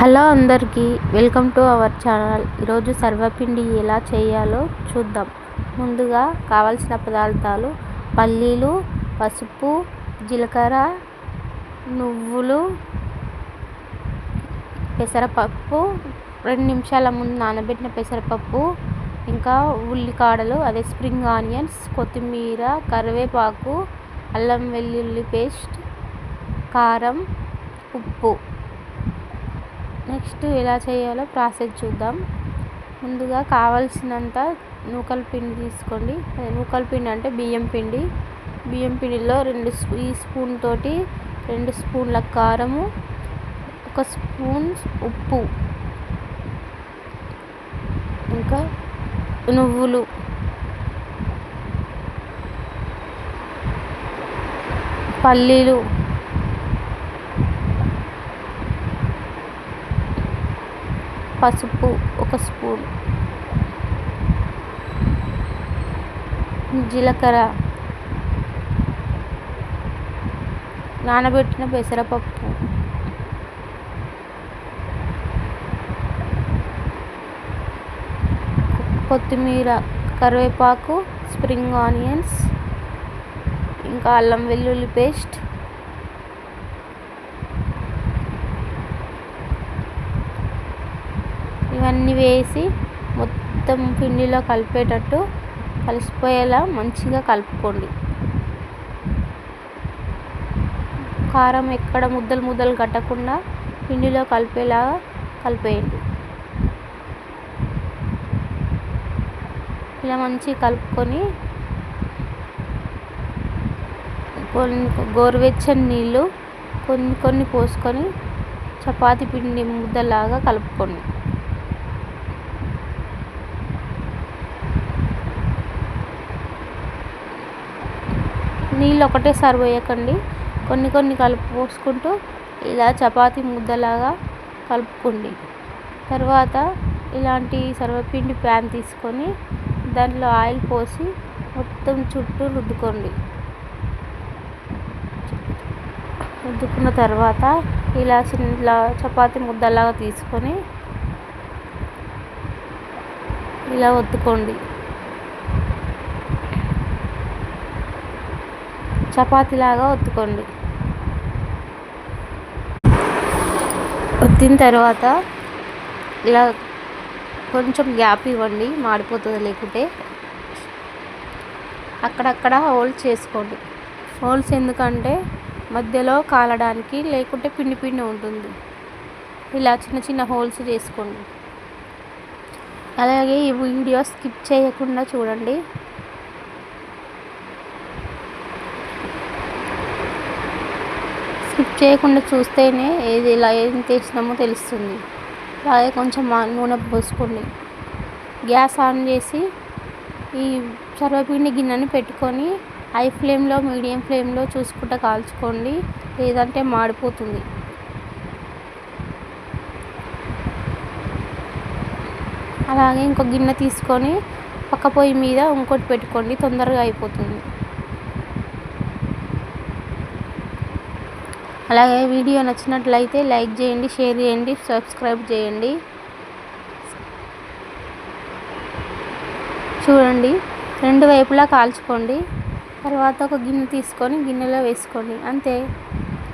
Hello అందరికీ welcome to our channel. ఈరోజు సర్వపిండి ఎలా చేయాలో చూద్దాం. ముందుగా కావలసిన పదార్థాలు పల్లీలు పసుపు జీలకర్ర నువ్వులు పెసరపప్పు రెండు నిమిషాల ముందు నానబెట్టిన పెసరపప్పు ఇంకా ఉల్లికాడలు అదే స్ప్రింగ్ ఆనియన్స్ కొత్తిమీర కరివేపాకు అల్లం వెల్లుల్లి పేస్ట్ కారం ఉప్పు. నెక్స్ట్ ఎలా చేయాలో ప్రాసెస్ చూద్దాం. ముందుగా కావలసినంత నూకల పిండి తీసుకోండి. అదే నూకల పిండి అంటే బియ్యం పిండి. బియ్యం పిండిలో రెండు ఈ స్పూన్ తోటి రెండు స్పూన్ల కారము ఒక స్పూన్ ఉప్పు ఇంకా నువ్వులు. పల్లీలు. పసుపు ఒక స్పూన్. జీలకర్ర. నానబెట్టిన పెసరపప్పు. కొత్తిమీర కరివేపాకు స్ప్రింగ్ ఆనియన్స్ ఇంకా అల్లం వెల్లుల్లి పేస్ట్. ఇవన్నీ వేసి మొత్తం పిండిలో కలిపేటట్టు కలిసిపోయేలా మంచిగా కలుపుకోండి. కారం ఎక్కడ ముద్దలు ముద్దలు కట్టకుండా పిండిలో కలిపేలాగా కలిపేయండి. ఇలా మంచిగా కలుపుకొని కొన్ని గోరువెచ్చని నీళ్ళు కొన్ని కొన్ని పోసుకొని చపాతి పిండి ముద్దలాగా కలుపుకోండి. నీళ్ళు ఒకటేసారి పోయకండి కొన్ని కొన్ని కలుపు పోసుకుంటూ ఇలా చపాతీ ముద్దలాగా కలుపుకోండి. తర్వాత ఇలాంటి సర్వపిండి ప్యాన్ తీసుకొని దాంట్లో ఆయిల్ పోసి మొత్తం చుట్టూ రుద్దుకోండి. రుద్దుకున్న తర్వాత ఇలా చిన్న చపాతీ ముద్దలాగా తీసుకొని ఇలా ఒత్తుకోండి. చపాతీలాగా ఒత్తుకోండి. ఒత్తిన తర్వాత ఇలా కొంచెం గ్యాప్ ఇవ్వండి మాడిపోతుంది లేకుంటే. అక్కడక్కడ హోల్స్ చేసుకోండి. హోల్స్ ఎందుకంటే మధ్యలో కాలడానికి లేకుంటే పిండి పిండి ఉంటుంది. ఇలా చిన్న చిన్న హోల్స్ చేసుకోండి. అలాగే ఈ వీడియో స్కిప్ చేయకుండా చూడండి. స్కిప్ చేయకుండా చూస్తేనే ఏది ఇలా ఏం చేసినామో తెలుస్తుంది. అలాగే కొంచెం నూనె పోసుకోండి గ్యాస్ ఆన్ చేసి ఈ సర్వపిండి గిన్నెని పెట్టుకొని హై ఫ్లేమ్లో మీడియం ఫ్లేమ్లో చూసుకుంటూ కాల్చుకోండి. లేదంటే మాడిపోతుంది. అలాగే ఇంకో గిన్నె తీసుకొని పక్క పొయ్యి మీద ఇంకోటి పెట్టుకోండి. తొందరగా అయిపోతుంది. అలాగే వీడియో నచ్చినట్లయితే లైక్ చేయండి షేర్ చేయండి సబ్స్క్రైబ్ చేయండి. చూడండి రెండు వైపులా కాల్చుకోండి. తర్వాత ఒక గిన్నె తీసుకొని గిన్నెలో వేసుకోండి. అంతే.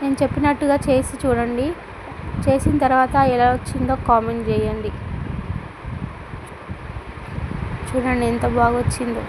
నేను చెప్పినట్టుగా చేసి చూడండి. చేసిన తర్వాత ఎలా వచ్చిందో కామెంట్ చేయండి. చూడండి ఎంత బాగా వచ్చిందో